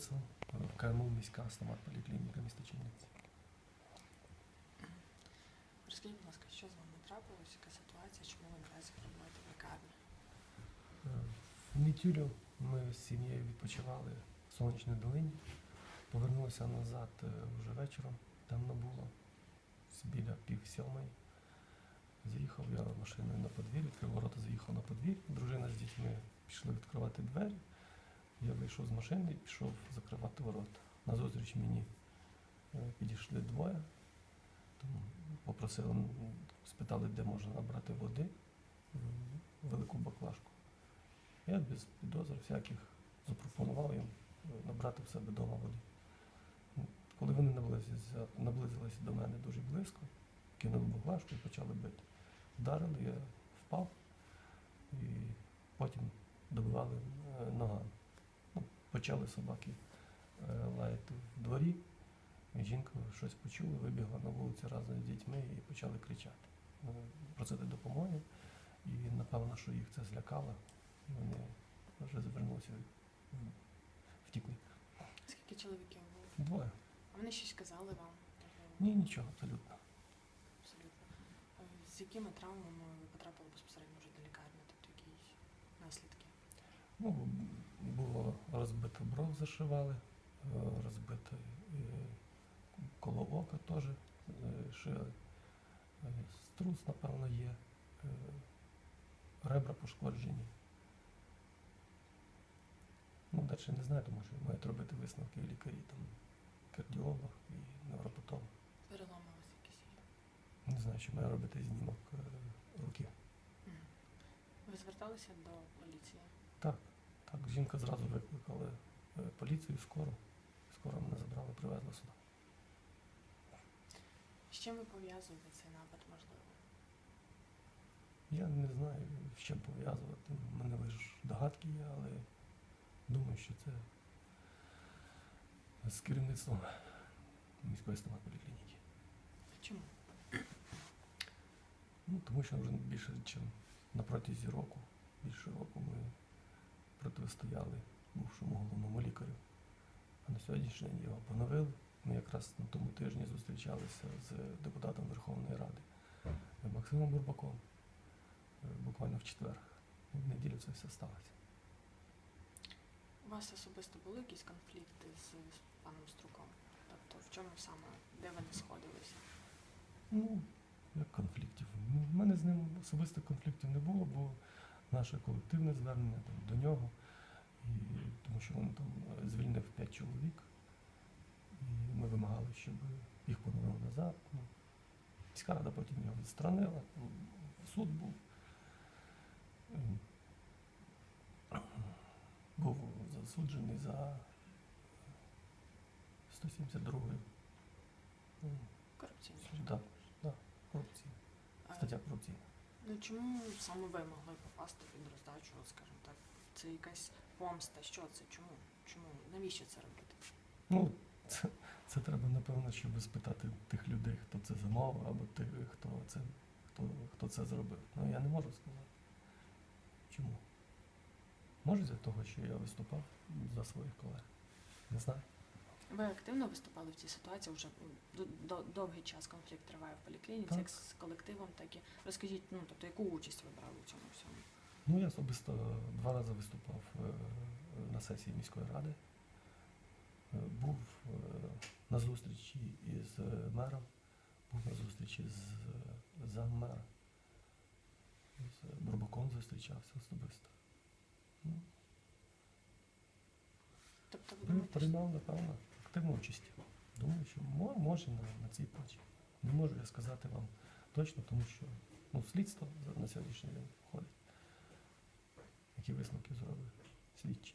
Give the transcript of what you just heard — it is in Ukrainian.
вулицю е, КМУ міська стомат поліклініка міста Чернівці. Розкажіть, будь ласка, що з вами трапилось, яка ситуація, чому ви наразі перебуваєте в лікарні? Е, В неділю ми з сім'єю відпочивали в сонячній долині. Повернулися назад е, вже вечором. Темно було біля пів сьомої. Заїхав я машиною на подвір'я, відкрив ворота, заїхав на подвір'я. Дружина з дітьми пішли відкривати двері. Я вийшов з машини і пішов закривати ворота. Назустріч мені е, підійшли двоє. Тому попросили, спитали, де можна набрати води, велику баклажку. Я без підозр всяких запропонував їм е, набрати в себе вдома води. Коли вони наблизилися, наблизилися до мене дуже близько, кинули баклажку і почали бити. Вдарили, я впав і потім добивали е, ногами. Почали собаки е, лаяти в дворі. Жінка щось почула, вибігла на вулицю разом з дітьми і почали кричати, е, просити допомоги. І напевно, що їх це злякало, і вони вже звернулися, м, втікли. Скільки чоловіків було? Двоє. А вони щось казали вам? Ні, нічого, абсолютно. Абсолютно. Е, З якими травмами ви потрапили безпосередньо вже до лікарні, тобто якісь наслідки? Ну, зашивали, е, розбите е, коло ока теж е, шили. Струс, напевно, є. Ребра пошкоджені. Ну, далі не знаю, тому що мають робити висновки лікарі, там кардіолог і невропатолог. Переломи у вас якісь є? Не знаю, що має робити знімок руки. Ви зверталися до поліції? Так, так, жінка зразу викликала поліцію, скоро. Скоро мене забрали, привезли сюди. З чим ви пов'язуєте цей напад, можливо? Я не знаю, з чим пов'язувати. У мене лише догадки є, але думаю, що це з керівництвом міської стоматполіклініки. Чому? Ну, тому що вже більше, ніж на протязі року, більше року ми протистояли бувшому головному лікарю. А на сьогоднішній день його поновили. Ми якраз на тому тижні зустрічалися з депутатом Верховної Ради Максимом Бурбаком. е, Буквально в четвер. В неділю це все сталося. У вас особисто були якісь конфлікти з, паном Струком? Тобто в чому саме, де ви не сходилися? Ну, як конфліктів. Ну, В мене з ним особисто конфліктів не було, бо наше колективне звернення там, до нього, тому що він там е, звільнив 5 чоловік, і ми вимагали, щоб їх поновили назад. Ну, міська рада потім його відстранила, ну, суд був. Був засуджений за 172 м, Корупційні. Да, да, корупція. Стаття корупції. Ну чому саме ви могли попасти під роздачу, скажімо так? Це якась помста, що це? Чому? Чому? Навіщо це робити? Ну, це, це треба, напевно, щоб спитати тих людей, хто це замовив, або тих, хто це, хто, хто це зробив. Ну, я не можу сказати. Чому? Може, з того, що я виступав за своїх колег. Не знаю. Ви активно виступали в цій ситуації, вже довгий час конфлікт триває в поліклініці, Так. як з колективом, так і розкажіть, ну тобто яку участь ви брали у цьому всьому? Ну, я особисто два рази виступав е, на сесії міської ради. Е, Був е, на зустрічі із мером, був на зустрічі з заммера. З Бурбаком зустрічався особисто. Ну, Тобто при- приймав, напевно, активну участь. Думаю, що може на, на цій почві. Не можу я сказати вам точно, тому що ну, слідство на сьогоднішній день входить. Які висновки зробив слідчі.